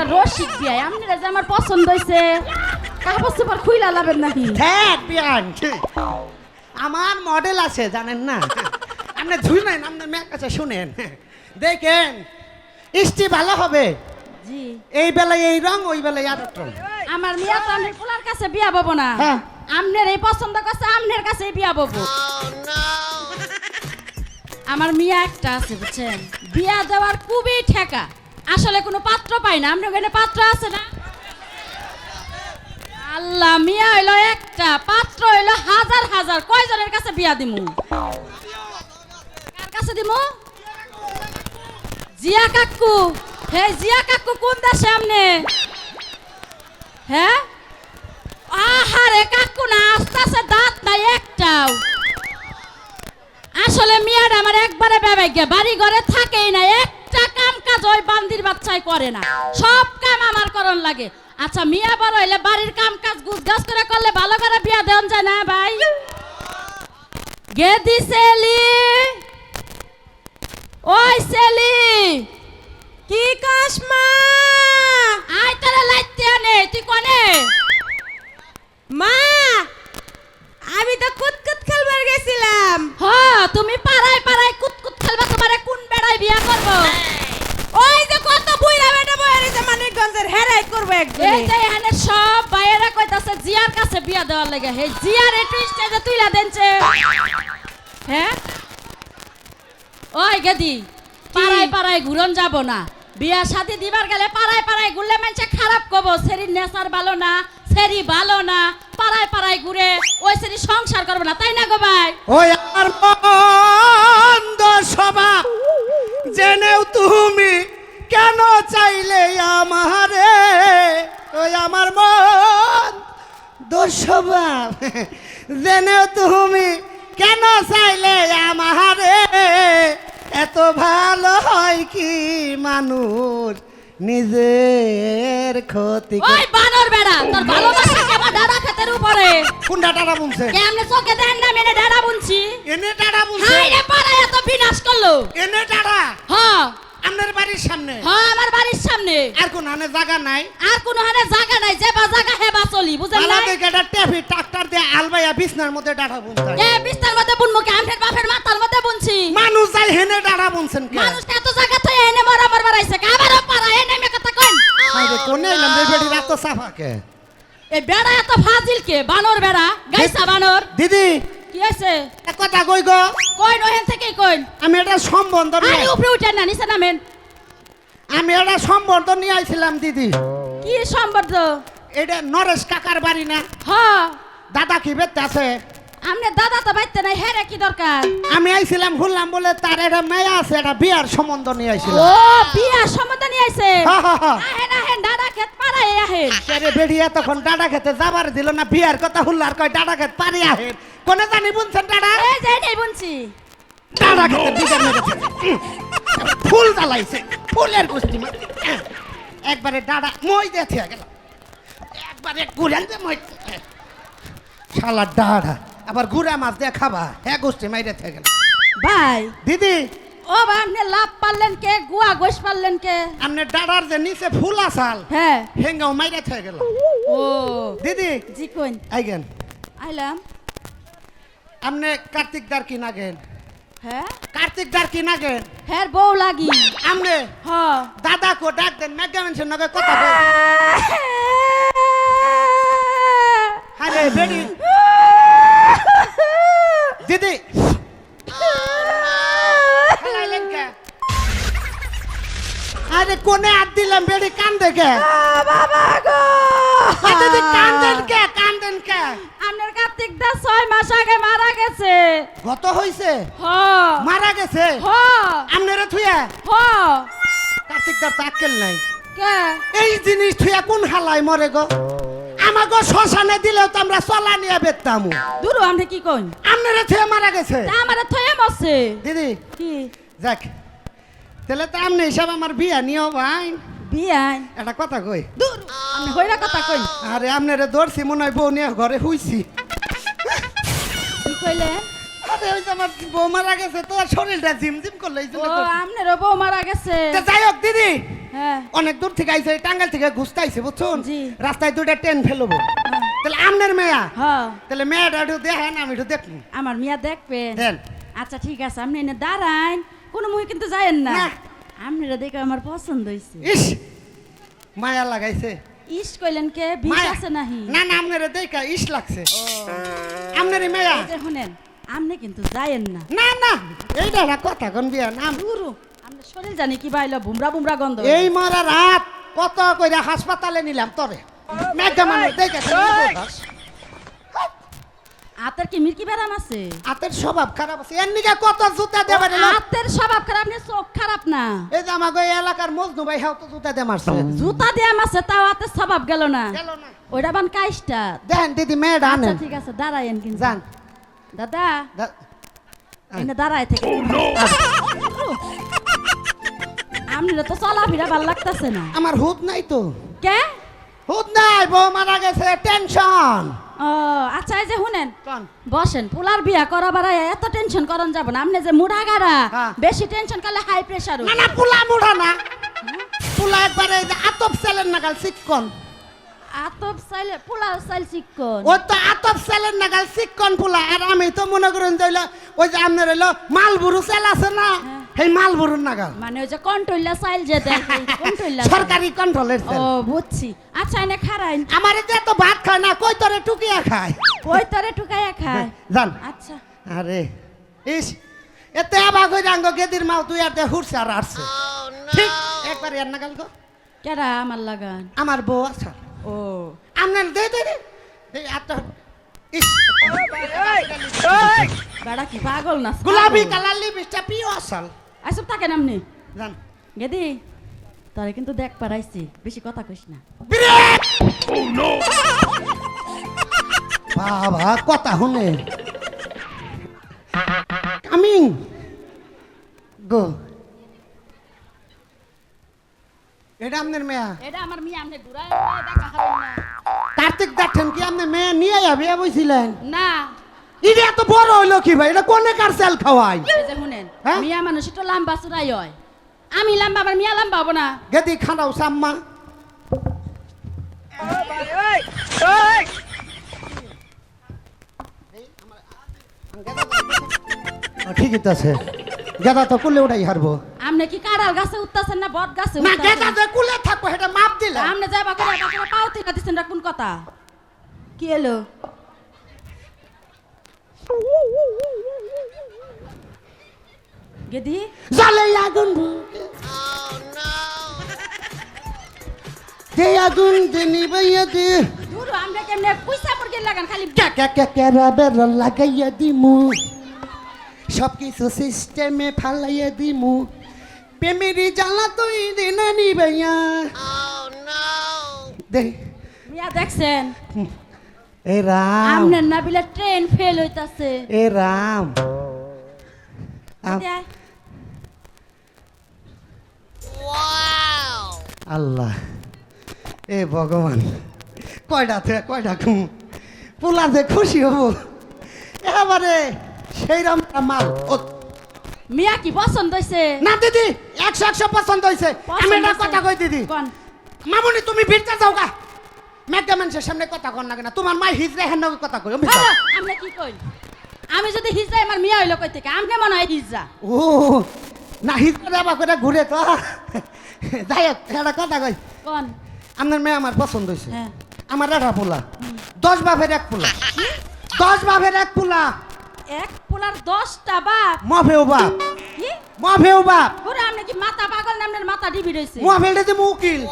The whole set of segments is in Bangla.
একটা রসিক দিয়ে আপনারা যে আমার পছন্দ হয়েছে কাপড় সুপার খুইলা লাভেন নাকি? বিয়ান আমার মডেল আছে জানেন না? আপনি শুনেন আপনার মেয়ের কাছে শুনেন। দেখেন ইষ্টি ভালো হবে? জি। এই বেলায় এই রং ওই বেলায় আর এক রং। আমার মিয়া তো আপনার পোলার কাছে বিয়া ববো না। হ্যাঁ। আমনের এই পছন্দ করছে আমনের কাছে বিয়া ববো আমার মিয়া একটা আছে বুঝছেন? বিয়া দেওয়ার খুবই ঠেকা। আসলে কোনো পাত্র পাই না। আপনার ওখানে পাত্র আছে না? আল্লাহ, মিয়া হইল একটা, পাত্র হইল হাজার হাজার। কয়জনের কাছে বিয়া দিমু? কার কাছে দিমু? জিয়া কাকু। হে জিয়া কাকু, কোন দেশে আমনে হ্যাঁ আহারে, কাকু না, আস্তে আস্তে দাঁত নাই, একটাও। আসলে মিয়ার আমার একবারে বেবাইগে বাড়ি ঘরে থাকেই না একটা কাম কাজ ওই বান্দির বাচ্চাই করে না। সব কাম আমার করন লাগে। আচ্ছা মিয়া বড় হইলে বাড়ির কাম কাজ গুছগাছ করে করলে ভালো করে বিয়া দেন যায় না ভাই? গেদি সেলি। ওই সেলি, কি কাস মা? আই তারা লাইতে আনে, তুই কোনে? মা, আমি তো কুতকুত খেলবার গেছিলাম। হ, তুমি পাড়ায় পাড়ায় কুতকুত তোমারে কোন বেড়ায় বিয়া করব? ওই যে কত বুইরা বেটা বয়ে রয়েছে মানিকগঞ্জের হেরাই করব এই যে এখানে সব বাইরে কইতাছে জিয়ার কাছে বিয়া দেওয়ার লাগে। হে জিয়ার একটু স্টেজে তুইলা দেনছে। হ্যাঁ ওই গেদি পাড়ায় পাড়ায় ঘুরন যাব না। বিয়া শাদি দিবার গেলে পাড়ায় পাড়ায় ঘুরলে মানুষে খারাপ কব। সেরি নেশার ভালো না। সেরি ভালো না, পাড়ায় পাড়ায় ঘুরে ওই সেরি সংসার করবে না, তাই না গো ভাই? ওই আমার মন্দ স্বভাব জেনেও তুমি কেন চাইলে আমারে? ওই আমার মন দুঃস্বভাব জেনেও তুমি কেন চাইলে আমারে? এত ভালো হয় কি মানুষ? নিজের ক্ষতি ওই বানর বেড়া তোর ভালোবাসা কেমন ডাড়া খেতের উপরে? কোনটা টাটা বুনছে? কেমনে চোখে দেন না মেনে ডাড়া বুনছি। এনে টাটা বুনছে? হাই রে পাড়ায় এত বিনাশ করল। এনে টাটা হ্যাঁ। আপনার বাড়ির সামনে? হ্যাঁ আমার বাড়ির সামনে। আর কোন আনে জায়গা নাই? আর কোনো হানে জায়গা নাই যে বা জায়গা হে বা চলি বুঝেন না আলাদা গেটা টেফি ট্রাক্টর দিয়ে আলবাইয়া বিছনার মধ্যে ডাটা বুনছে। এ বিস্তার মধ্যে বুনমু কে? আমফের বাপের মাথার মধ্যে বুনছি। মানুষ যাই হেনে ডাটা বুনছেন কে? মানুষ এত জায়গা তো এনে মরা মর বাড়াইছে আবারও এলাম রে বেড়ি রাত সাফা কে? এই বেড়া এত ফাজিল কে? বানর বেড়া গাইসা বানর। দিদি। কি হইছে? এক কথা কই গো? কইন ওহেন থেকে কইন। আমি এটা সম্বন্ধ আরে উপরে উঠেন না নিচে নামেন। আমি এটা সম্বন্ধ নিয়ে আইছিলাম দিদি। কি সম্বন্ধ? এটা নরেশ কাকার বাড়ি না? হ্যাঁ দাদা কি বেতে আছে? আমনে দাদা তো বাইতে নাই হেরে কি দরকার? আমি আইছিলাম শুনলাম বলে তার একটা মেয়ে আছে এটা বিয়ার সম্বন্ধ নিয়ে ও আইছিলাম বিয়া সম্বন্ধ নিয়ে আইছে? হা, হা, হা। আহেন আহেন দাদা আরে বেড়িয়া তখন ডাটা খেতে যাবার দিল না বিয়ার কথা হুল্লার কয় ডাটা খেত আহে কোনে জানি বুনছেন ডাটা এই যে বুনছি। ডাটা খেতে ফুল জ্বালাইছে ফুলের গোষ্ঠী একবারে ডাটা মই দেখে গেল। একবারে ঘুরেন যে মই শালা ডাড়া আবার গুড়া মাছ দিয়ে খাবা। হ্যাঁ গোষ্ঠী মাইরে থেকে গেল। ভাই। দিদি ও ভাই আপনি লাভ পারলেন কে? গুয়া গোশ পারলেন কে? আপনি ডাড়ার যে নিচে ফুল আসাল হ্যাঁ। হেঙ্গাও মাইরে থেকে গেল। ও। দিদি জি কইন। আইগেন আইলাম। আপনি কার্তিক দার কি নাগেন হ্যাঁ? কার্তিক দার কি নাগেন হ্যার বউ লাগি। আপনি হ। দাদা কো ডাক দেন মেগা মেনশন নগে কথা কই আরে বেডি দিদি আরে কোনে হাত দিলাম বেডি কান দেখে বাবা গো! দিদি কান্দেন কে কান্দেন কে? আপনার কার্তিক দা ছয় মাস আগে মারা গেছে। গত হইছে? হ। মারা গেছে? হ। আপনারা থুয়া হ। কার্তিক দার তাক্কেল নাই। কে? এই জিনিস থুয়া কোন হালাই মরে গো? আমাগো শ্মশানে দিলেও তো আমরা চলা নিয়ে বেতাম দূরু আপনি কি কইন? আপনারা থুয়া মারা গেছে। তা আমারে থয়ে মরছে। দিদি কি? যাক। তাহলে তো আপনি হিসাব আমার বিয়া নিও ভাই। বিয়ান একটা কথা কই? দূর। আপনি হইরা কথা কইন আরে আপনারে দৌড়ছি মনে হয় বউ নিয়ে ঘরে হুইছি কি কইলেন আরে ওই যে আমার বউ মারা গেছে তো শরীরটা জিম করলে এই ও জন্য করছি। আপনারও বউ মারা গেছে। তা যাই হোক দিদি। হ্যাঁ। অনেক দূর থেকে আইছে টাঙ্গাল থেকে ঘুরতে আইছে বুঝছুন? জি। রাস্তায় দুইটা ট্রেন ফেলব। তাহলে আমনের মেয়া? হ্যাঁ। তাহলে মেয়েটা একটু দেখেন আমি একটু দেখুন আমার মিয়া দেখবেন? দেন। আচ্ছা ঠিক আছে আপনি এনে দাঁড়ান। কোনো মুই কিন্তু যায়েন না। না। আপনারা দেখে আমার পছন্দ হয়েছে ইস মায়া লাগাইছে। ইস কইলেন কে? বিষ মায়া। আছে নাহি। না না আপনার দেখা ইস লাগছে। আপনার মেয়া। এই যে শুনেন আপনি কিন্তু যায়েন না। না না এইটা একটা কথা কোন বিয়া নাম গুরু আমরা শরীর জানি কি বাইলো বুমরা বুমরা গন্ধ এই মরা রাত কত কইরা হাসপাতালে নিলাম তরে। মেঘা মানুষ দেখে আতের কি মির্কি ব্যারাম আছে? হাতের স্বভাব খারাপ আছে। এর নিকে কত জুতা দেবে রে আতের স্বভাব খারাপ নিয়ে চোখ খারাপ না। এই যে আমাকে এলাকার মজনু ভাই হাও তো জুতা দিয়ে মারছে। জুতা দিয়া মাছে তাও আতের স্বভাব গেল না। গেল না। ওইটা বান কাইসটা। দেখেন দিদি মেয়েটা আচ্ছা ঠিক আছে দাঁড়ায়েন কিন্তু। যান। দাদা দা- এনে দাঁড়ায় থেকে। আপনারা তো চলাফেরা ভালো লাগতেছে না। আমার হুদ নাই তো। কে? হুদ নাই বউ মারা গেছে টেনশন ও আচ্ছা এই যে শুনেন বসেন পোলার বিয়া করা বাড়ায় এত টেনশন করন যাব না আপনি যে মুড়া গাড়া হ্যাঁ। বেশি টেনশন করলে হাই প্রেসার না না পুলা মুড়া না। পুলা একবারে যে আতপ সেলের নাগাল শিক্ষণ আতপ চাইলে পোলাও চাইল চিকন ওই তো আতপ সেলের নাগাল শিক্ষণ পুলা। আর আমি তো মনে করেন যে ওই যে আপনার হইল মালবুরু সেল আছে না? হ্যাঁ। সেই মালবুরুর নাগাল। মানে ওই যে কন্ট্রোললা চাইল যে দেয় কন্ট্রোললা সরকারি কন্ট্রোলের ও বুঝছি। আচ্ছা এনে খারাইন আমার যে তো ভাত খায় না কই তোরে টুকিয়া খায়? ওই তরে টুকাইয়া খায়? জান। আচ্ছা। আরে ইস এতে আবার কই রাঙ্গ গেদির মাও তুই আর দে হুরছে আর আসছে ঠিক একবার এর নাগাল গো কেডা আমার লাগান? আমার বউ আছে। ও। আপনার দে দে দে। এই আত্মা বেড়া কি পাগল না গোলাপি কালার লিপস্টিক পিও আসল। আইসব থাকে নামনি জান। গেদি তোরে কিন্তু দেখ পারাইছি বেশি কথা কইস না। বাবা কথা শুনে। কামিং। গো। এটা আপনার মেয়া। এটা আমার মিয়া আমনে ঘুরায় দেখা হারাই না। কার্তিক দেখেন কি আপনি মেয়ে নিয়ে যাবে বলছিলেন না। এটা এত বড় হইল কি ভাই? এটা কোনে কার সেল খাওয়াই? যে শুনেন হ্যাঁ? মিয়া মানুষ একটু লম্বা চূড়াই হয়। আমি লম্বা আবার মিয়া লম্বা হব না। গেদি খানাও সাম্মা। ঠিকই তো আছে। গেদা তো কুলে উঠাই হারবো। আমনে কি কাড়াল গাছে উঠতাছেন না বট গাছে না উঠতাছেন? গেদা যে কুলে থাকব সেটা মাপ দিলাম। আমনে যাবা করে বাপরে পাউতি না দিছেন কোন কথা? কি এলো গেদি জলে আগুন যে আগুন যে নিবাইয়া দি দূর আমরা কেমনে পয়সা পড়কে লাগান খালি ক্যাকা ক্যাকেরা বের লাগাইয়া দিমু সব কিছু সিস্টেমে ফালাইয়া দিমু প্রেমেরি জ্বালা তুই দে দিনা নিবাইয়া দে মিয়া দেখছেন এ রাম আমনের না বিলে ট্রেন ফেল হইতাছে এ রাম আম- দেয়। আল্লাহ। এ ভগবান কয়টা থেকে কয়টা ঘুম? পোলা যে খুশি হব। এবারে সেই রকম মাল। ও, মিয়া কি পছন্দ হইছে? না দিদি একশো একশো পছন্দ হয়েছে আমি একটা কথা কই দিদি? কোন? মামুনি তুমি ভিড়তে যাও গা। মেঘা মানুষের সামনে কথা কর না কেন? তোমার মা হিজরে হেন কথা কই আমি। কি কই আমি যদি হিজরা আমার মিয়া হইল কই থেকে? আমনে মনে হয় হিজরা ও না হিজরে দেবা করে ঘুরে তো যাই হোক একটা কথা কই। কোন? আপনার মেয়ে আমার পছন্দ হয়েছে। হ্যাঁ। আমার একটা পোলা। দশ বাপের এক পোলা। দশ বাপের এক পোলা। এক পোলার দশটা বাপ? মফেও বাপ। কি? মফেও বাপ। ওরে আমনে কি মাথা পাগল না আমনের মাথা ডিবি রইছে মফেলটা দিমু উকিল।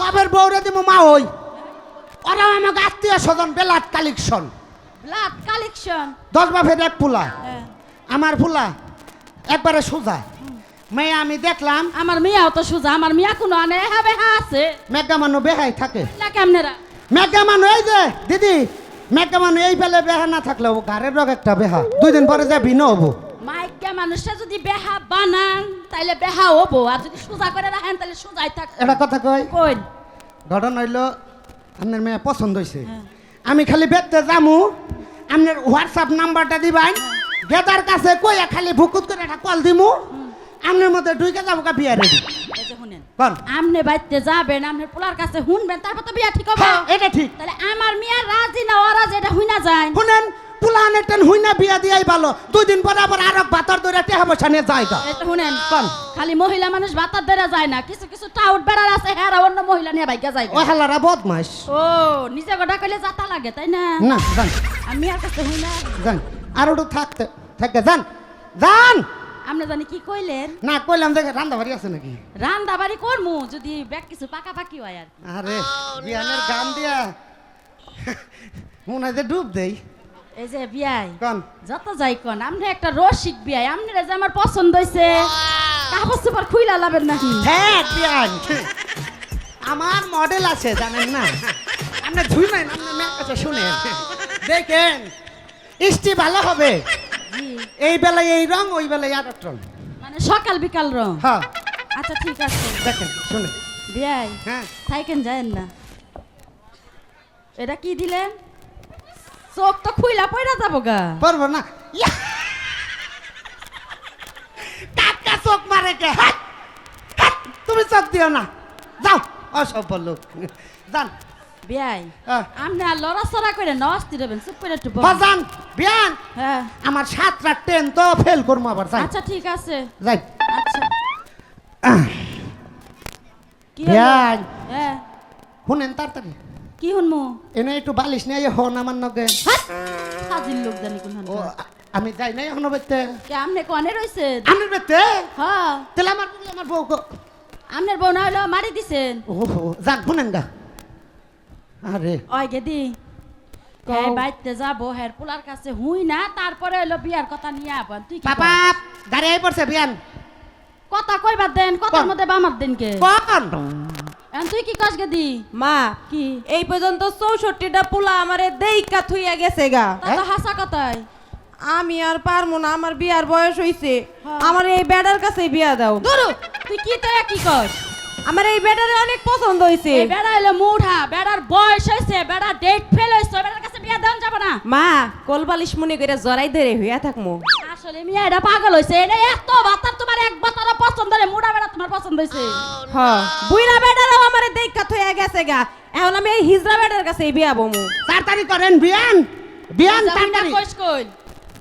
মফের বউরে দিমু মা হই ওরা আমাকে আত্মীয় স্বজন বেলাট কালেকশন। Blood collection? দশ বাপের এক পোলা। হ্যাঁ। আমার পোলা একবারে সোজা। মেয়ে আমি দেখলাম। আমার মিয়াও তো সুজা আমার মিয়া কোনো আনে হবে হা আছে। মেঘা মানু বেহাই থাকে। না কেমনেরা? মেঘা মানু এই যে দিদি মেঘা মানু এই বেলে বেহা না থাকলে ও ঘরের রোগ একটা বেহা। দুই দিন পরে যাবি ন হব। মাইকা মানুষটা যদি বেহা বানান তাইলে বেহা হব। আর যদি সুজা করে রাখেন তাহলে সুজাই থাক। এটা কথা কই? কইন। ঘটনা হইল আপনার মেয়ে পছন্দ হয়েছে হ্যাঁ। আমি খালি বেচতে যামু আপনার হোয়াটসঅ্যাপ নাম্বারটা দিবেন গেদার কাছে কইয়া খালি ভুকুত করে একটা কল দিমু। আপনার মধ্যে ঢুকে যাব কা বিয়া রেডি। শুনেন কোন। আমনে বাইতে যাবেন আমনে পোলার কাছে শুনবেন তারপর তো বিয়া ঠিক হবে। হ্যাঁ, এটা ঠিক। তাহলে আমার মিয়া রাজি না অরাজি এটা হুইনা যায়? শুনেন পুলানের টেন হুই না বিয়া দিয়াই ভালো। দুই দিন পরে আবার আর বাতার দৌড়ে টেহা নিয়ে যায় গা। শুনেন কোন। খালি মহিলা মানুষ ভাতার দেরা যায় না কিছু কিছু টাউট বেড়ার আছে হ্যাঁ অন্য মহিলা নিয়ে বাইকা যায় ওই হালারা বদমাস ও নিজে গোটা কইলে যাতা লাগে তাই না? না জান আমি আর কাছে হুইনা। জান আর একটু থাকতে থাকে জান যান। আপনি জানি কি কইলেন? না কইলাম দেখে রান্না বাড়ি আছে নাকি? রান্দা বাড়ি করমু যদি ব্যাগ কিছু পাকা পাকি হয় আর। আরে বিয়ানের গান দিয়া। মনে হয় যে ডুব দেই। এই যে বিয়াই কন? যত যাই কোন আপনি একটা রসিক বিয়াই আপনি যে আমার পছন্দ হইছে কাপড় সুপার খুইলা লাবেন নাকি? হ্যাঁ বিয়ান আমার মডেল আছে জানেন না? আপনি ধুই নাই আপনি মেয়ের কাছে শুনেন। দেখেন ইষ্টি ভালো হবে। এই বেলায় এই রং ওই বেলায় আর এক রং। মানে সকাল বিকাল রং? হ্যাঁ। আচ্ছা ঠিক আছে। দেখেন শুনে। বিয়াই হ্যাঁ। থাইকেন যায়েন না। এটা কি দিলেন? চোখ তো খুইলা পয়রা যাব গা। পারব না! কাকা চোখ মারে কে! তুমি চোখ দিও না। যাও অসভ্য লোক। যান। বিয়াই। হ্যাঁ। আপনি আর লড়াচড়া করে নস্তি দেবেন চুপ করে একটু বসেন। হ্যাঁ, বিয়ান আমার সাতটা ট্রেন তো ফেল করব আবার যাই। আচ্ছা ঠিক আছে। যাই। আচ্ছা। কি হলো? হ্যাঁ। শুনেন তাড়াতাড়ি। কি শুনমু এনে একটু বালিশ নিয়ে হন আমার নগে। হাট! লোক জানি কোন আমি যাই নাই এখনও বেতে। কে আমনে কনে রইছে? আমার বেতে? হ্যাঁ। তাহলে আমার আমার বউ আমনের বউ না হইল মারি দিছেন। ও শুনেন গা। আরে। ওই গেদি। হ্যাঁ বাইতে যাব পোলার কাছে হুই না তারপরে হইল বিয়ার কথা নিয়ে আবার। তুই কস? দাঁড়িয়ে পড়ছে বিয়ান। কথা কইবার দেন কথার মধ্যে বামার দেন কে? কন? তুই কি কস গেদি? মা কি? এই পর্যন্ত চৌষট্টিটা পোলা আমারে দেইকা থুইয়া গেছে গা। তা হাসা কথাই। আমি আর পারব না আমার বিয়ার বয়স হইছে। হ্যাঁ। আমার এই বেডার কাছে বিয়া দাও। দুরু তুই কি তো কি কস? আমার এই বেডারে অনেক পছন্দ হইছে। এই বেড়া হইল মুঠা বেড়ার বয়স হয়েছে বেড়া ডেট ফেল হয়েছে বেড়ার কাছে বিয়া দেন যাব না। মা কলবালিশ মনে করে জরাই ধরে হইয়া থাকমু। আসলে মিয়া এটা পাগল হয়েছে এটা এত বাতার তোমার এক বাতার পছন্দ রে মুড়া বেড়া তোমার পছন্দ হয়েছে হ বুইরা বেডারও আমারে দেইকা থইয়া গেছে গা। এখন আমি এই হিজরা বেডার কাছে বিয়া বমু। তাড়াতাড়ি করেন বিয়ান বিয়ান তাড়াতাড়ি। কইস কই?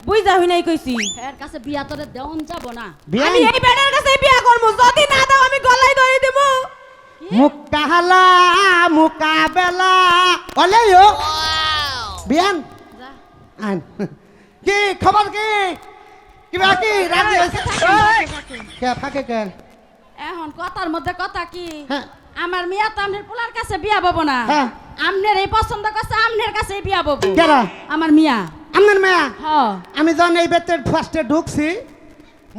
বুঝা হই নাই কইছি। এর কাছে বিয়া তোরে দেওন যাব না। আমি এই বেডার কাছে বিয়া করব যদি না দাও আমি গলায় ধরে দেবো মুকাহালা মুকাবেলা ওলে ও। বিয়ান। আন। কি খবর কি? কিবা কি? রাজি হইছে কে ফাকে কে? এখন কথার মধ্যে কথা কি? হ্যাঁ। আমার মিয়া তো আমনের পোলার কাছে বিয়া বব না। হ্যাঁ। আমনের এই পছন্দ করছে আমনের কাছে বিয়া বব কেরা? আমার মিয়া। আমার মেয়া হ আমি যখন এই বেতের ফার্স্টে ঢুকছি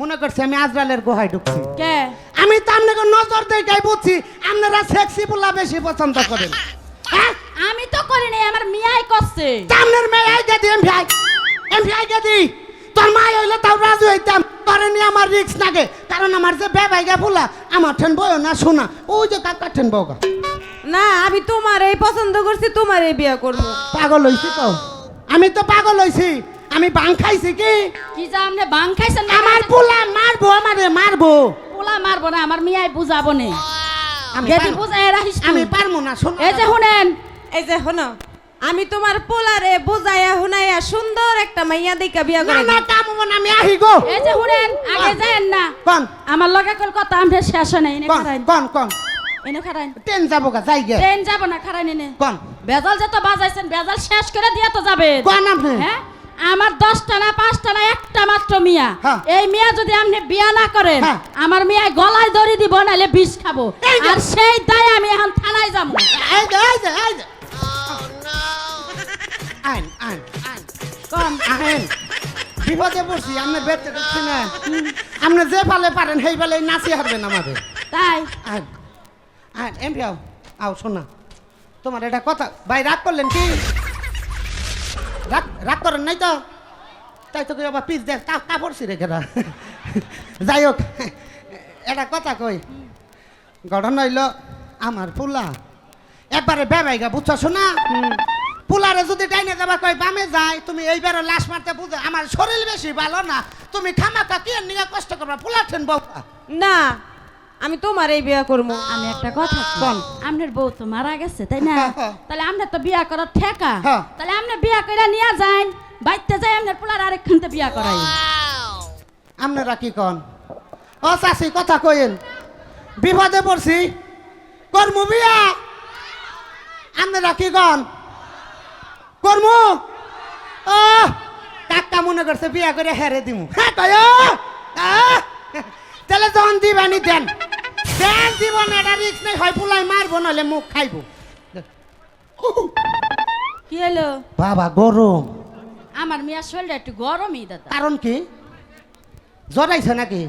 মনে করছি আমি আজরালের গুহায় ঢুকছি। কে? আমি তো আপনাকে নজর দেখাই বুঝছি আপনারা সেক্সি পোলা বেশি পছন্দ করেন। হ্যাঁ? আমি তো করি নাই আমার মিয়াই করছে। আপনার মেয়ে আই গেদি এম ভাই এম ভাই গেদি তোর মা হইলে তাও রাজু হইতাম। পরে নিয়ে আমার রিক্স লাগে কারণ আমার যে বেবাই গে ফুলা আমার ঠেন বয় না শোনা। ওই যে কাকা ঠেন বউগা। না আমি তোমার এই পছন্দ করছি তোমার এই বিয়া করব। পাগল হইছি তো। আমি তো পাগল হইছি। আমি বাং খাইছি কি? কি যা আমনে বাং খাইছেন না আমার পোলা মারবো আমারে মারবো। পোলা মারবো না আমার মিয়াই বুঝাবো নে। আমি গেদি বুঝাই রাখিস আমি পারব না শোনো এই যে শুনেন। এই যে শোনো আমি তোমার পোলারে বুঝাইয়া হুনাইয়া সুন্দর একটা মাইয়া দেখা বিয়া করে না। কাম না আমি আহি গো। এই যে শুনেন আগে যায়েন না। কন? আমার লগে কল কথা আমনে শেষ না এনে কন? কন কন? এনে খারাইন ট্রেন যাব গা যাই গে ট্রেন যাব না খারাইন এনে কন বেজাল যত বাজাইছেন বেজাল শেষ করে দিয়ে তো যাবে কন আপনি হ্যাঁ আমার দশটা না পাঁচটা না একটা মাত্র মিয়া। এই মিয়া যদি আপনি বিয়া না করেন। আমার মিয়া গলায় দড়ি দিব নাহলে বিষ খাব আর সেই দায় আমি এখন থানায় যাব আইন আইন আইন কম আইন বিপদে পড়ছি আপনি বেঁচে না আপনি যে পালে পারেন সেই পালে নাচি হারবেন আমাদের তাই আইন আইন এম আও। আও শোনা তোমার এটা কথা ভাই রাগ করলেন কি? রাগ রাগ করেন নাই তো? তাই তো আবার পিস দেখ তা তা পড়ছি রেখে যাই হোক এটা কথা কই। ঘটনা হইল আমার পুলা একবারে বেবাইগা বুঝছ শোনা? পুলারে যদি ডাইনে যাবা কই বামে যায় তুমি এইবারে লাশ মারতে বুঝো আমার শরীর বেশি ভালো না। তুমি খামাকা কি নিয়ে কষ্ট করবা? পুলা ঠেন বাবা না আমি তোমার এই বিয়া করব। আমি একটা কথা বল। আপনার বউ তো মারা গেছে তাই না? হ্যাঁ, হ্যাঁ। তাহলে আপনার তো বিয়া করার ঠেকা। হ্যাঁ। তাহলে আপনি বিয়া করে নিয়ে যান বাইতে যাই আপনার পোলার আরেকখানতে বিয়া করাই। আপনারা কি কন? ও চাষি কথা কইন বিপদে পড়ছি। কর্মু বিয়া। আপনারা কি কন? কর্মু। ও কাকা মনে করছে বিয়া করে হেরে দিমু। হ্যাঁ কয়। আহ! তাহলে যখন দিবানি দেন। দেন জীবন এটা রিক্স নেই হয় পুলাই মারবো নাহলে মুখ খাইবো। কি হলো? বাবা গরম। আমার মিয়া শরীরটা একটু গরমই দাদা। কারণ কি? জড়াইছে নাকি?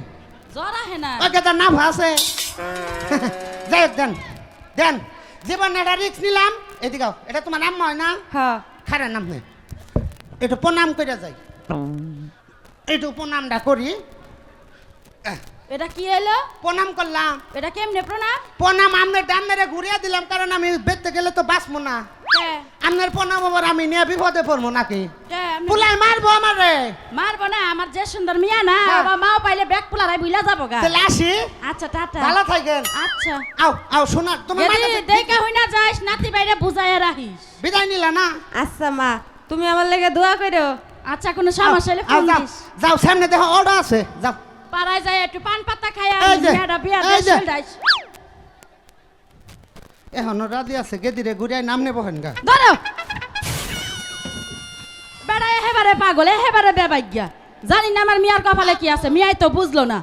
জ্বর আহে না ওকে তার নাম আছে। যাই হোক দেন দেন। জীবন একটা রিক্স নিলাম। এদিকে। এটা তোমার নাম হয় না? হ্যাঁ। খারাপ নাম নেই। একটু প্রণাম করে যাই। একটু প্রণামটা করি। এটা কি হলো? প্রণাম করলাম। এটা কেমনে প্রণাম? প্রণাম আপনার ডান মেরে ঘুরিয়ে দিলাম কারণ আমি বেঁচতে গেলে তো বাঁচবো না। কে? আপনার প্রণাম আবার আমি নিয়ে বিপদে পড়ব নাকি? পুলাই মারবো আমারে। মারবো না আমার যে সুন্দর মিয়া না হ্যাঁ। বাবা মাও পাইলে ব্যাগ পোলারাই বুইলা যাব গা। তাহলে আসি। আচ্ছা টাটা। ভালো থাকেন। আচ্ছা। আও আও শোনা তুমি যদি দেখা হই না যাইস নাতি বাইরে বুঝাইয়া রাখিস। বিদায় নিলা না? আচ্ছা মা তুমি আমার লেগে দোয়া করো আচ্ছা কোনো সমস্যা হলে ফোন যাও দিস। যাও সামনে দেখো অর্ডার আছে। যাও। পাড়ায় যাই একটু পান পাতা খাইয়া এই যে, মেয়েটা বিয়া এই যে। দিয়ে এখনও রাজি আছে গেদিরে ঘুরিয়ে নাম নেব হেন গা ধরো। বেড়া এহেবারে পাগল এহেবারে বেবাইগা জানি না আমার মিয়ার কপালে কি আছে মিয়াই তো বুঝলো না।